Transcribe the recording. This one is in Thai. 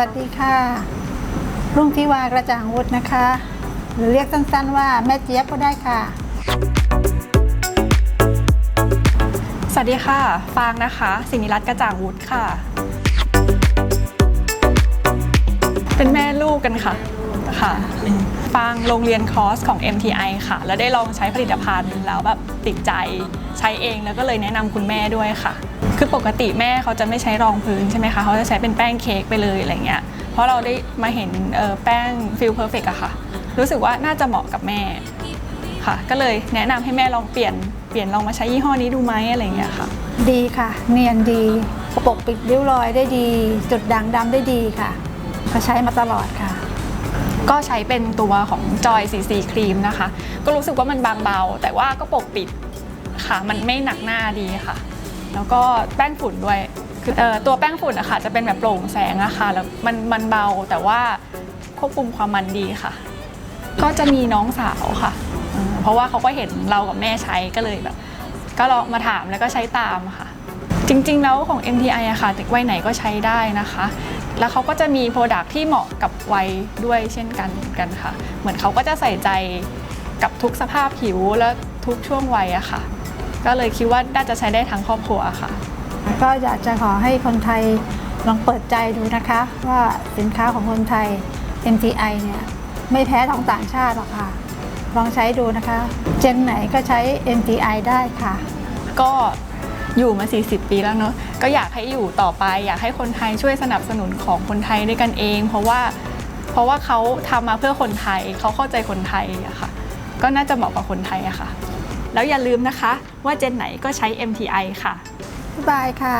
วัสดีค่ะ รุ่งทิวากระจ่างวุฒินะคะ หรือเรียกสั้นๆว่าแม่เจี๊ยบก็ได้ค่ะ สวัสดีค่ะ ฟางนะคะ สินิรัตน์กระจ่างวุฒิค่ะ เป็นแม่ลูกกันค่ะ ค่ะ ฟางโรงเรียนคอร์สของ MTI ค่ะ แล้วได้ลองใช้ผลิตภัณฑ์แล้วแบบติดใจ ใช้เองแล้วก็เลยแนะนำคุณแม่ด้วยค่ะ คือปกติแม่เขาจะไม่ใช้รองพื้นใช่ไหมคะเขาจะใช้เป็นแป้งเค้กไปเลยอะไรเงี้ยเพราะเราได้มาเห็นเอ่อแป้งฟิลเพอร์เฟกอะค่ะ รู้สึกว่าน่าจะเหมาะกับแม่ค่ะ ก็เลยแนะนำให้แม่ลองเปลี่ยนเปลี่ยนลองมาใช้ยี่ห้อนี้ดูไหมอะไรเงี้ยค่ะ ดีค่ะ เนียนดีปกปิดริ้วรอยได้ดี จุดด่างดำได้ดีค่ะเขาใช้มาตลอดค่ะ ก็ใช้เป็นตัวของจอยซีซีครีมนะคะ ก็รู้สึกว่ามันบางเบา แต่ว่าก็ปกปิดค่ะ มันไม่หนักหน้าดีค่ะ แล้วก็แป้งฝุ่นด้วยคืออตัวแป้งฝุ่นอะค่ะจะเป็นแบบโปร่งแสงอะค่ะแล้วมันมันเบาแต่ว่าควบคุมความมันดีค่ะ ก็จะมีน้องสาวค่ะเออเพราะว่าเขาก็เห็นเรากับแม่ใช้ก็เลยแบบ ก็ลองมาถามแล้วก็ใช้ตามค่ะ จริงๆแล้วของ MTI อะค่ะเด็กวัยไหนก็ใช้ได้นะคะ แล้วเขาก็จะมีโปรดักที่เหมาะกับวัยด้วยเช่นกันกันค่ะ เหมือนเขาก็จะใส่ใจกับทุกสภาพผิวและทุกช่วงวัยอะค่ะ ก็เลยคิดว่าน่าจะใช้ได้ทั้งครอบครัวค่ะ ก็อยากจะขอให้คนไทยลองเปิดใจดูนะคะ ว่าสินค้าของคนไทย MTI เนี่ยไม่แพ้ของต่างชาติหรอกค่ะ ลองใช้ดูนะคะ เจนไหนก็ใช้ MTI ได้ค่ะ ก็อยู่มา 40 ปีแล้วเนอะก็อยากให้อยู่ต่อไป อยากให้คนไทยช่วยสนับสนุนของคนไทยด้วยกันเอง เพราะว่าเพราะว่าเขาทำมาเพื่อคนไทยเขาเข้าใจคนไทยอะค่ะ ก็น่าจะเหมาะกับคนไทยอะค่ะ แล้วอย่าลืมนะคะว่าเจนไหนก็ใช้ MTI ค่ะ บ๊ายบายค่ะ